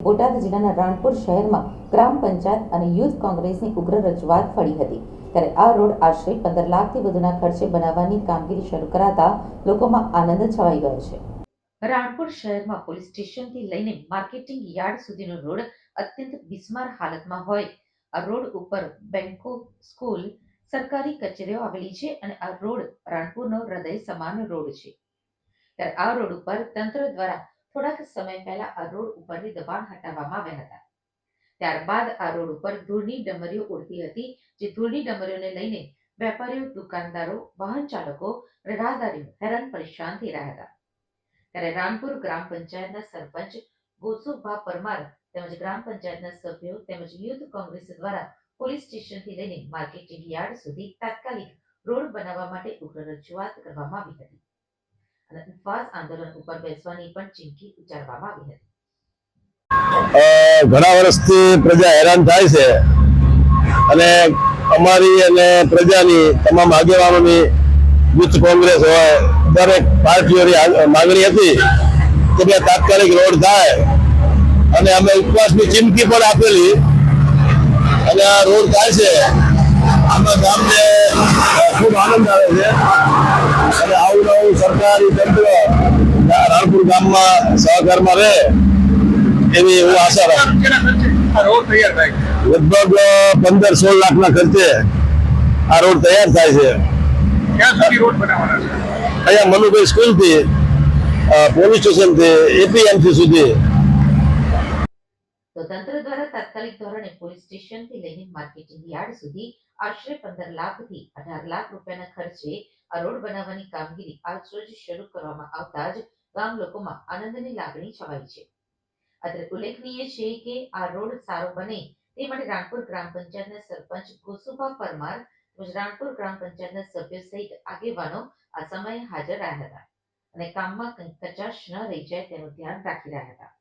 બોટાદ જિલ્લાના રાણપુર શહેરમાં ગ્રામ પંચાયત અને યુથ કોંગ્રેસની ઉગ્ર રજૂઆત ફળી હતી. ત્યારે આ રોડ આશરે પંદર લાખથી વધુના ખર્ચે બનાવવાની કામગીરી શરૂ કરાતા લોકોમાં આનંદ છવાઈ ગયો છે. રાણપુર શહેરમાં પોલીસ સ્ટેશનથી લઈને માર્કેટિંગ યાર્ડ સુધીનો રોડ અત્યંત બિસ્માર હાલતમાં હોય. આ રોડ ઉપર બેંકો સ્કૂલ, સરકારી કચેરીઓ આવેલી છે અને આ રોડ રાણપુરનો હૃદય સમાન રોડ છે. ત્યારે આ રોડ ઉપર તંત્ર દ્વારા થોડાક સમય પહેલા આ રોડ ઉપરની દબાણ હટાવવામાં આવ્યા હતા. ત્યારબાદ આ રોડ ઉપર ધૂળની ડમરીઓ ઉડતી હતી, જે ધૂળની ડમરીઓને લઈને વેપારીઓ, દુકાનદારો, વાહન ચાલકો અને હેરાન પરેશાન થઈ રહ્યા હતા. ત્યારે રામપુર ગ્રામ પંચાયતના સરપંચ ગોસુભા પરમાર તેમજ ગ્રામ પંચાયતના સભ્યો તેમજ યુથ કોંગ્રેસ દ્વારા પોલીસ સ્ટેશનથી લઈને માર્કેટિંગ યાર્ડ સુધી તાત્કાલિક રોડ બનાવવા માટે ઉગ્ર રજૂઆત કરવામાં આવી હતી. અને ઉપવાસ આંદોલન ઉપર બેસવાની પણ ચીમકી ઉચ્ચારવામાં આવી હતી. ઘણા વર્ષથી પ્રજા હેરાન થાય છે. અને અમારી અને પ્રજાની તમામ આગેવાનોની યુથ કોંગ્રેસ હોય, દરેક પાર્ટીઓની માંગણી હતી કે ભાઈ તાત્કાલિક રોડ થાય. અને અમે ઉપવાસની ચીમકી પણ આપેલી. અને આ રોડ થાય છે. આમાં ગામને ખૂબ આનંદ આવે છે. સરકારી તંત્ર રાણપુર ગામમાં સહકારમાં રહે એવી હું આશા રાખું. લગભગ પંદર સોળ લાખના ખર્ચે આ રોડ તૈયાર થાય છે. અહીંયા મનુભાઈ સ્કૂલથી થી પોલીસ સ્ટેશનથી એપીએમસી સુધી તો તંત્ર દ્વારા તાત્કાલિક ધોરણે પોલીસ સ્ટેશનથી લઈને માર્કેટિંગ યાર્ડ સુધી આશરે પંદર લાખથી અઢાર લાખ રૂપિયાના ખર્ચે આ રોડ બનાવવાની કામગીરી આજરોજ શરૂ કરવામાં આવતા જ ગામ લોકોમાં આનંદની લાગણી છવાઈ છે. અત્રે ઉલ્લેખનીય છે કે આ રોડ સારો બને તે માટે રાણપુર ગ્રામ પંચાયતના સરપંચ કુસુભા પરમાર તેમજ રાણપુર ગ્રામ પંચાયતના સભ્યો સહિત આગેવાનો આ સમયે હાજર રહ્યા હતા અને કામમાં કંઈ કચાશ ન રહી જાય તેનું ધ્યાન રાખી રહ્યા હતા.